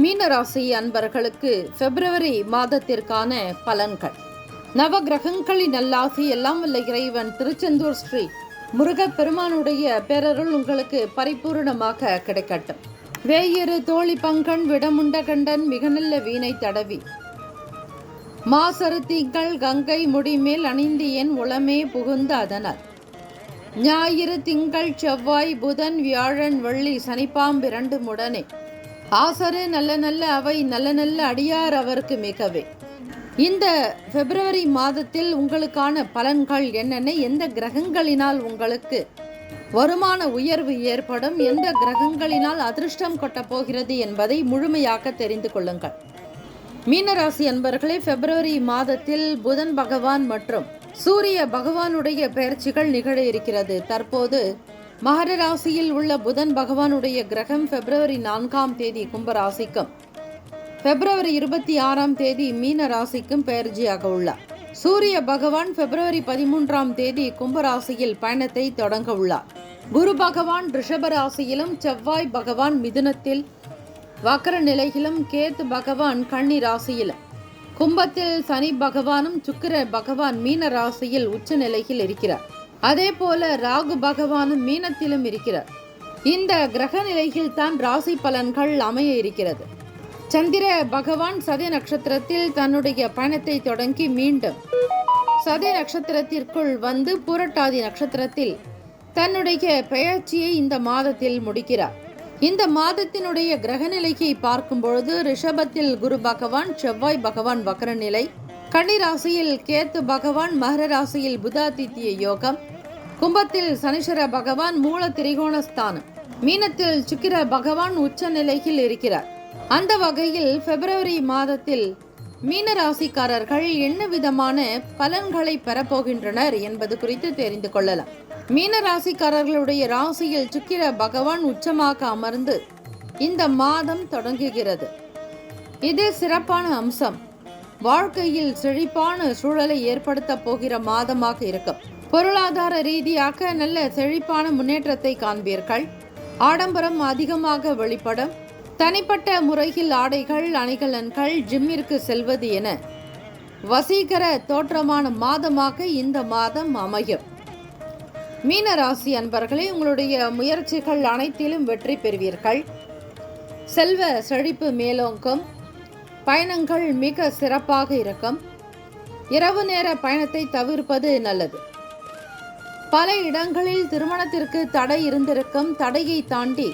மீனராசி அன்பர்களுக்கு பிப்ரவரி மாதத்திற்கான பலன்கள். நவகிரகங்களின் நல்லாசி எல்லாம் வல்ல இறைவன் திருச்செந்தூர் ஸ்ரீ முருகப்பெருமானுடைய பேரருள் உங்களுக்கு பரிபூரணமாக கிடைக்கட்டும். வேயிறு தோழி பங்கன் விடமுண்ட கண்டன் மிக நல்ல வீணை தடவி. மாசரு திங்கள் கங்கை முடிமேல் அணிந்து என் உளமே புகுந்த அதனால் ஞாயிறு திங்கள் செவ்வாய் புதன் வியாழன் வெள்ளி சனிப்பாம்பிரண்டு முடனே ஆசரு நல்ல நல்ல அவை நல்ல நல்ல அடியார் அவருக்கு மிகவே. இந்த பிப்ரவரி மாதத்தில் உங்களுக்கான பலன்கள் என்னென்ன? எந்த கிரகங்களினால் உங்களுக்கு வருமான உயர்வு ஏற்படும்? எந்த கிரகங்களினால் அதிர்ஷ்டம் கொட்டப் போகிறது என்பதை முழுமையாக தெரிந்து கொள்ளுங்கள். மீனராசி அன்பர்களே பிப்ரவரி மாதத்தில் புதன் பகவான் மற்றும் சூரிய பகவானுடைய பெயர்ச்சிகள் நிகழ இருக்கிறது. தற்போது மகர ராசியில் உள்ள புதன் பகவானுடைய கிரகம் பிப்ரவரி நான்காம் தேதி கும்பராசிக்கும். பிப்ரவரி இருபத்தி ஆறாம் தேதி மீன ராசிக்கும் பெயர்ச்சியாக உள்ளார். சூரிய பகவான் பிப்ரவரி பதிமூன்றாம் தேதி கும்பராசியில் பயணத்தை தொடங்க உள்ளார். குரு பகவான் ரிஷப ராசியிலும் செவ்வாய் பகவான் மிதுனத்தில் வக்கர நிலையிலும் கேத்து பகவான் கன்னி ராசியிலும். கும்பத்தில் சனி பகவானும் சுக்கிர பகவான் மீன ராசியில் உச்ச நிலையில் இருக்கிறார். அதே போல ராகு பகவானும் மீனத்திலும் இருக்கிறார். இந்த கிரக நிலையில் தான் ராசி பலன்கள் அமைய இருக்கிறது. சந்திர பகவான் சதய நட்சத்திரத்தில் தன்னுடைய பயணத்தை தொடங்கி மீண்டும் சதய நட்சத்திரத்திற்குள் வந்து பூரட்டாதி நட்சத்திரத்தில் தன்னுடைய பெயர்ச்சியை இந்த மாதத்தில் முடிக்கிறார். இந்த மாதத்தினுடைய கிரக நிலையை பார்க்கும் பொழுது ரிஷபத்தில் குரு பகவான் செவ்வாய் பகவான் வக்கர நிலை கன்னிராசியில் கேத்து பகவான் மகர ராசியில் புதாதித்ய யோகம். கும்பத்தில் சனீஸ்வர பகவான் மூல திரிகோணஸ்தானம். மீனத்தில் சுக்கிர பகவான் உச்ச நிலையில் இருக்கிறார். அந்த வகையில் பிப்ரவரி மாதத்தில் மீன ராசிக்காரர்கள் என்ன விதமான பலன்களை பெறப்போகின்றனர் என்பது குறித்து தெரிந்து கொள்ளலாம். மீன ராசிக்காரர்களுடைய ராசியில் சுக்கிர பகவான் உச்சமாக அமர்ந்து இந்த மாதம் தொடங்குகிறது. இது சிறப்பான அம்சம். வாழ்க்கையில் செழிப்பான சூழலை ஏற்படுத்த போகிற மாதமாக இருக்கும். பொருளாதார ரீதியாக நல்ல செழிப்பான முன்னேற்றத்தை காண்பீர்கள். ஆடம்பரம் அதிகமாக வெளிப்படும். தனிப்பட்ட முறையில் ஆடைகள் அணிகலன்கள் ஜிம்மிற்கு செல்வது என வசீகர தோற்றமான மாதமாக இந்த மாதம் அமையும். மீனராசி அன்பர்களே உங்களுடைய முயற்சிகள் அனைத்திலும் வெற்றி பெறுவீர்கள். செல்வ செழிப்பு மேலோங்கும். பயணங்கள் மிக சிறப்பாக இருக்கும். இரவு நேர பயணத்தை தவிர்ப்பது நல்லது. பல இடங்களில் திருமணத்திற்கு தடை இருந்திருக்கும் தடையை தாண்டி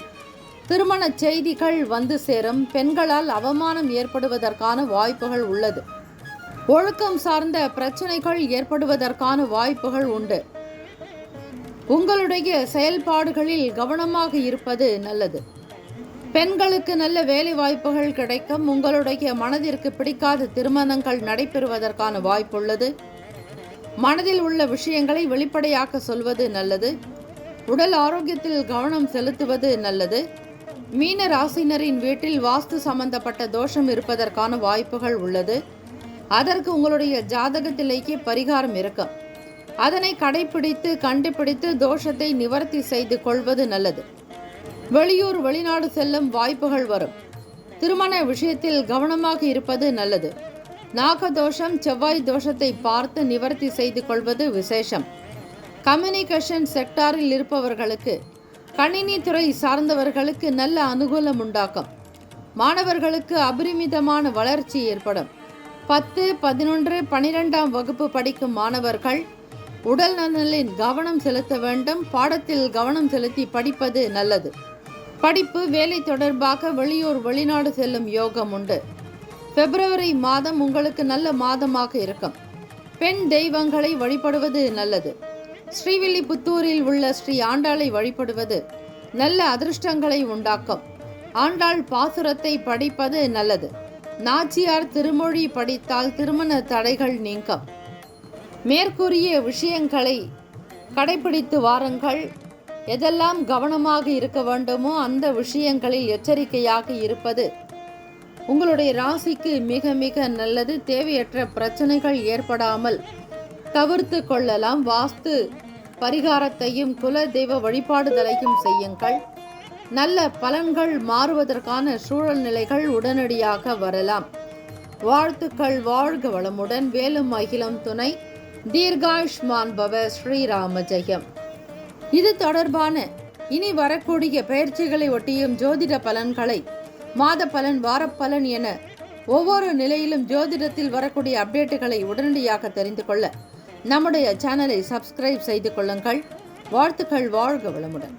திருமண செய்திகள் வந்து சேரும். பெண்களால் அவமானம் ஏற்படுவதற்கான வாய்ப்புகள் உள்ளது. ஒழுக்கம் சார்ந்த பிரச்சனைகள் ஏற்படுவதற்கான வாய்ப்புகள் உண்டு. உங்களுடைய செயல்பாடுகளில் கவனமாக இருப்பது நல்லது. பெண்களுக்கு நல்ல வேலை வாய்ப்புகள் கிடைக்கும். உங்களுடைய மனதிற்கு பிடிக்காத திருமணங்கள் நடைபெறுவதற்கான வாய்ப்புள்ளது. மனதில் உள்ள விஷயங்களை வெளிப்படையாக சொல்வது நல்லது. உடல் ஆரோக்கியத்தில் கவனம் செலுத்துவது நல்லது. மீன ராசினரின் வீட்டில் வாஸ்து சம்பந்தப்பட்ட தோஷம் இருப்பதற்கான வாய்ப்புகள் உள்ளது. அதற்கு உங்களுடைய ஜாதகத்திலேயே பரிகாரம் இருக்கும். அதனை கடைபிடித்து கண்டுபிடித்து தோஷத்தை நிவர்த்தி செய்து கொள்வது நல்லது. வெளியூர் வெளிநாடு செல்லும் வாய்ப்புகள் வரும். திருமண விஷயத்தில் கவனமாக இருப்பது நல்லது. நாகதோஷம் செவ்வாய் தோஷத்தை பார்த்து நிவர்த்தி செய்து கொள்வது விசேஷம். கம்யூனிகேஷன் செக்டாரில் இருப்பவர்களுக்கு கணினி துறை சார்ந்தவர்களுக்கு நல்ல அனுகூலம் உண்டாக்கும். மாணவர்களுக்கு அபரிமிதமான வளர்ச்சி ஏற்படும். பத்து பதினொன்று பனிரெண்டாம் வகுப்பு படிக்கும் மாணவர்கள் உடல் நலனில் கவனம் செலுத்த வேண்டும். பாடத்தில் கவனம் செலுத்தி படிப்பது நல்லது. படிப்பு வேலை தொடர்பாக வெளியூர் வெளிநாடு செல்லும் யோகம் உண்டு. பிப்ரவரி மாதம் உங்களுக்கு நல்ல மாதமாக இருக்கும். பெண் தெய்வங்களை வழிபடுவது நல்லது. ஸ்ரீவில்லிபுத்தூரில் உள்ள ஸ்ரீ ஆண்டாளை வழிபடுவது நல்ல அதிர்ஷ்டங்களை உண்டாக்கும். ஆண்டாள் பாசுரத்தை படிப்பது நல்லது. நாச்சியார் திருமொழி படித்தால் திருமண தடைகள் நீங்கும். மேற்கூறிய விஷயங்களை கடைபிடித்து வாருங்கள். எதெல்லாம் கவனமாக இருக்க வேண்டுமோ அந்த விஷயங்களில் எச்சரிக்கையாக இருப்பது. உங்களுடைய ராசிக்கு மிக மிக நல்லது. தேவையற்ற பிரச்சனைகள் ஏற்படாமல் தவிர்த்து கொள்ளலாம். வாஸ்து பரிகாரத்தையும் குல தெய்வ வழிபாடுதலையும் செய்யுங்கள். நல்ல பலன்கள் மாறுவதற்கான சூழல் நிலைகள் உடனடியாக வரலாம். வாழ்த்துக்கள். வாழ்க வளமுடன். வேலும் அகிலம் துணை. தீர்காயுஷ்மான் பவ. ஸ்ரீராம ஜெயம். இது தொடர்பான இனி வரக்கூடிய பயிற்சிகளை ஒட்டியும் ஜோதிட பலன்களை மாத பலன் வாரப்பலன் என ஒவ்வொரு நிலையிலும் ஜோதிடத்தில் வரக்கூடிய அப்டேட்டுகளை உடனடியாக தெரிந்து கொள்ள நம்முடைய சேனலை சப்ஸ்கிரைப் செய்து கொள்ளுங்கள். வாழ்த்துக்கள் வாழ்க வளமுடன்.